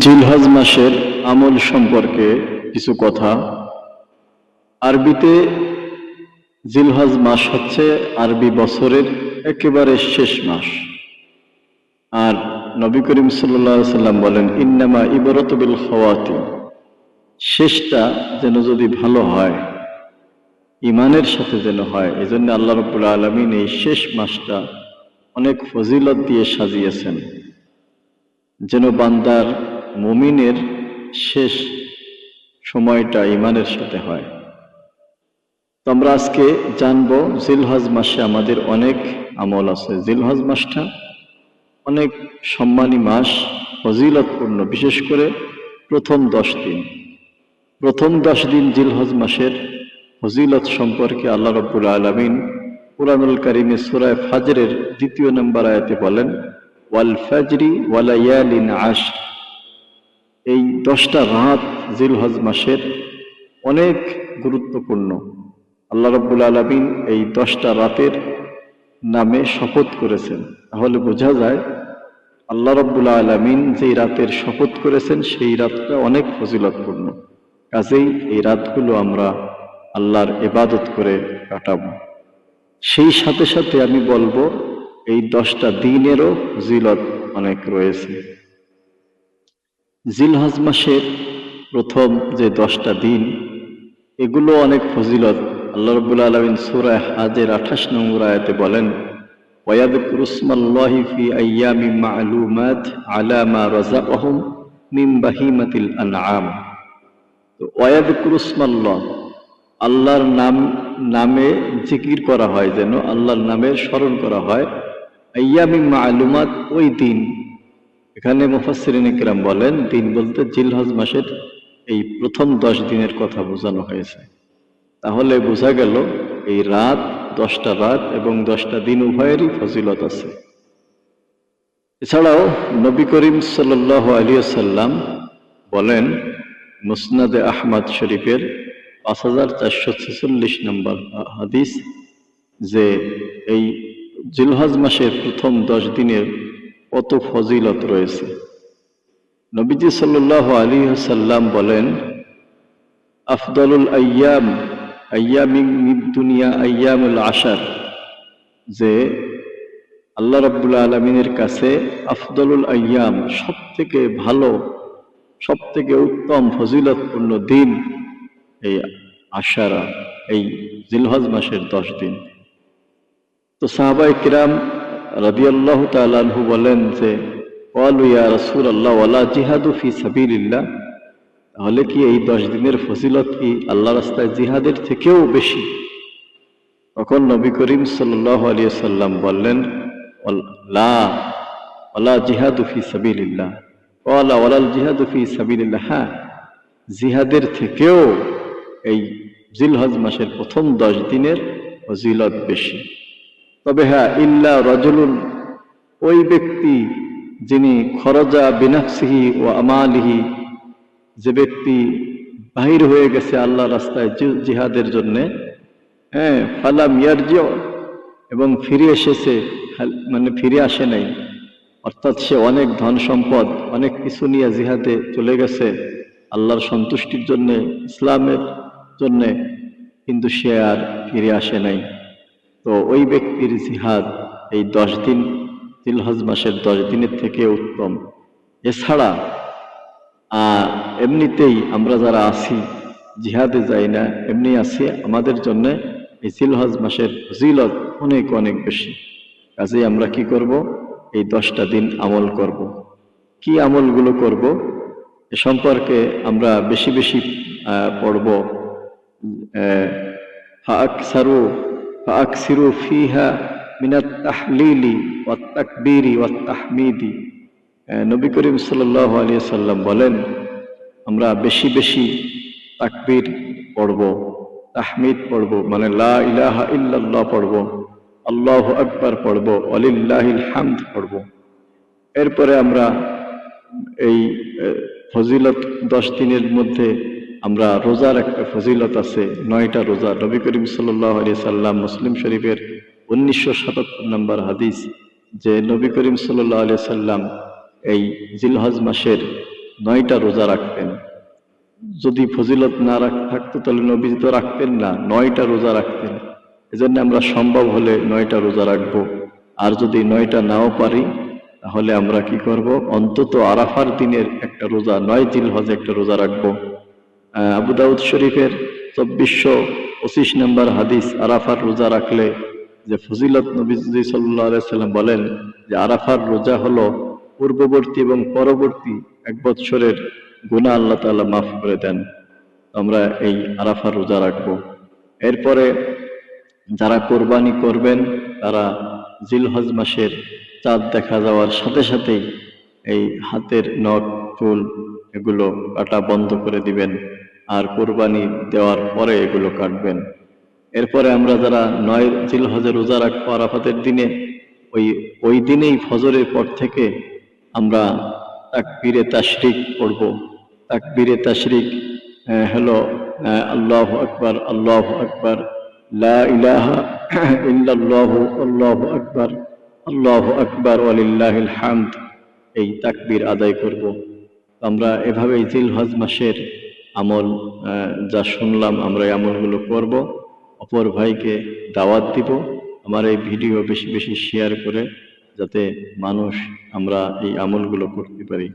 জিলহজ মাসের আমল সম্পর্কে কিছু কথা। আরবিতে জিলহজ মাস হচ্ছে আরবি বছরের একেবারে শেষ মাস। আর নবী করিম সাল্লাহ সাল্লাম বলেন, ইন্নামা ইবরতবিল হওয়াতি শেষটা যেন যদি ভালো হয় ইমানের সাথে যেন হয় এই জন্য আল্লাহ রবুল্লা আলমিন এই শেষ মাসটা অনেক ফজিলত দিয়ে সাজিয়েছেন। যেন বান্দার মুমিনের শেষ সময়টা ইমানের সাথে হয়। তো আমরা আজকে জানব, জিলহজ মাসে আমাদের অনেক আমল আছে। জিলহজ মাসটা অনেক সম্মানী মাস, ফজিলতপূর্ণ, বিশেষ করে প্রথম দশ দিন। প্রথম দশ দিন জিলহজ মাসের ফজিলত সম্পর্কে আল্লাহ রব্বুল আলমিন কুরআনুল কারিমে সুরায় ফাজরের দ্বিতীয় নম্বর আয়াতে বলেন, ওয়াল ফাজরি ওয়ালায়ালিন আশ এই দশটা রাত জিলহজ মাসের অনেক গুরুত্বপূর্ণ। আল্লাহ রব্বুল আলমিন এই দশটা রাতের নামে শপথ করেছেন। তাহলে বোঝা যায়, আল্লাহ রব্বুল আলমিন যেই রাতের শপথ করেছেন, সেই রাতটা অনেক ফজিলতপূর্ণ। কাজেই এই রাতগুলো আমরা আল্লাহর ইবাদত করে কাটাবো। সেই সাথে সাথে আমি বলব, এই দশটা দিনেরও ফজিলত অনেক রয়েছে। জিলহজ মাসের প্রথম যে দশটা দিন, এগুলো অনেক ফজিলত। আল্লাহ রবুল আলমিন সুরায় হাজের আঠাশ নম্বর আয়াতে বলেন ওয়াদকুর উসমাল্লাহি ফি আইয়ামি মা'লুমাত আলা মা রাযাকাহুম মিন বাহিমাতিল আনআম। তো ওয়াদকুর উসমাল্লাহ আল্লাহর নাম, নামে জিকির করা হয় যেন আল্লাহর নামে স্মরণ করা হয়। আইয়ামি মা'লুমাত ওই দিন এখানে মুফাসসিরিন ইকরাম বলেন, দিন বলতে জিলহজ মাসের এই প্রথম দশ দিনের কথা বোঝানো হয়েছে। তাহলে বোঝা গেল, এই রাত, দশটা রাত এবং দশটা দিন উভয়েরই ফজিলত আছে। এছাড়াও নবী করিম সাল আলী সাল্লাম বলেন, মুসনাদে আহমদ শরীফের পাঁচ হাজার চারশো ছেচল্লিশ নম্বর হাদিস যে এই জিলহজ মাসের প্রথম দশ দিনের কত ফজিলত রয়েছে। নবীজি সাল্লাহ আলী সাল্লাম বলেন, আফদলুল আয়াম আয়ামিং দুনিয়া আয়ামুল আশার যে আল্লাহ রব্বুল আলমিনের কাছে আফদলুল আয়াম সব থেকে ভালো সব থেকে উত্তম ফজিলতপূর্ণ দিন এই আশারা, এই জিলহজ মাসের দশ দিন। তো সাহাবাই কিরাম রাদিয়াল্লাহ তালাহু বলেন যে ইয়া রসুল আল্লাহ ওয়ালা জিহাদু ফি সাবিলিল্লাহ? তাহলে কি এই দশ দিনের ফজিলত কি আল্লাহ রাস্তায় জিহাদের থেকেও বেশি? তখন নবী করিম সাল্লাহ আলী সাল্লাম বললেন লা, ওয়ালা জিহাদু ফি সাবিলিল্লাহ। ওয়ালা ওয়ালাল জিহাদু ফি সাবিলিল্লাহ। হ্যাঁ জিহাদের থেকেও এই জিলহজ মাসের প্রথম দশ দিনের ফজিলত বেশি। তবে হ্যাঁ ইল্লা রজলুন, ওই ব্যক্তি যিনি খরজা বিনাফসিহি ও আমালিহি, যে ব্যক্তি বাহির হয়ে গেছে আল্লাহ রাস্তায় জিহাদের জন্য হ্যাঁ ফালাম ইয়ারজিও এবং ফিরে এসেছে মানে ফিরে আসে নাই, অর্থাৎ সে অনেক ধন সম্পদ, অনেক কিছু নিয়ে জিহাদে চলে গেছে, আল্লাহর সন্তুষ্টির জন্যে, ইসলামের জন্যে, কিন্তু সে আর ফিরে আসে নাই। তো ওই ব্যক্তির জিহাদ এই দশ দিন তিলহজ মাসের দশ দিনের থেকে উত্তম। এছাড়া এমনিতেই আমরা যারা আছি, জিহাদে যাই না, এমনি আছি, আমাদের জন্য এই জিলহজ মাসের ফজিলত অনেক অনেক বেশি। কাজেই আমরা কি করব? এই দশটা দিন আমল করব। কি আমলগুলো করব? এ সম্পর্কে আমরা বেশি বেশি পড়ব। ফাকসারু ফাকসিরু ফিহা মিনাত তাহলিলি ওয়াত্তাকবীরি ওয়াত্তাহমিদি নবী করিম সাল্লাহ আলী সাল্লাম বলেন, আমরা বেশি বেশি তাকবীর পড়ব, তাহমিদ পড়ব মানে লা ইলাহা ইল্লাল্লাহ পড়ব, আল্লাহ আকবার পড়ব অলিল্লাহিল হামদ পড়ব। এরপরে আমরা এই ফজিলত দশ দিনের মধ্যে আমরা রোজার একটা ফজিলত আছে, নয়টা রোজা। নবী করিম সাল্লাহ সাল্লাম মুসলিম শরীফের উনিশশো সাতাত্তর নম্বর হাদিস যে নবী করিম সাল্লাহ সাল্লাম এই জিলহজ মাসের নয়টা রোজা রাখতেন। যদি ফজিলত না রাখ, থাকতো তাহলে নবী তো রাখতেন না, নয়টা রোজা রাখতেন। এজন্য আমরা সম্ভব হলে নয়টা রোজা রাখব। আর যদি নয়টা নাও পারি, তাহলে আমরা কি করব? অন্তত আরাফার দিনের একটা রোজা, নয় জিল হজে একটা রোজা রাখব। আবু দাউদ শরীফের চব্বিশশো পঁচিশ নম্বর হাদিস আরাফার রোজা রাখলে যে ফজিলত নবী সাল্লাম বলেন যে আরাফার রোজা হলো পূর্ববর্তী এবং পরবর্তী এক বৎসরের গুণা আল্লাহ তাআলা মাফ করে দেন। আমরা এই আরাফার রোজা রাখব। এরপরে যারা কোরবানি করবেন, তারা জিলহজ মাসের চাঁদ দেখা যাওয়ার সাথে সাথেই এই হাতের নখ, চুল এগুলো কাটা বন্ধ করে দিবেন। আর কোরবানি দেওয়ার পরে এগুলো কাটবেন। এরপরে আমরা যারা নয় জিলহজে রোজা রাখব আরাফাতের দিনে, ওই ওই দিনেই ফজরের পর থেকে আমরা তাকবীরে তাশরিক পড়ব। তাকবীরে তাশরিক হলো আল্লাহ আকবার আল্লাহ আকবার, লা ইলাহা ইল্লাল্লাহু, আল্লাহু আকবার আল্লাহু আকবার, ওয়ালিল্লাহিল হামদ, এই তাকবীর আদায় করব। আমরা এভাবেই জিলহজ মাসের আমল যা শুনলাম আমরা এই আমলগুলো করব। অপর ভাইকে দাওয়াত দিব। আমার এই ভিডিও বেশি বেশি শেয়ার করে যাতে মানুষ আমরা এই আমলগুলো করতে পারি।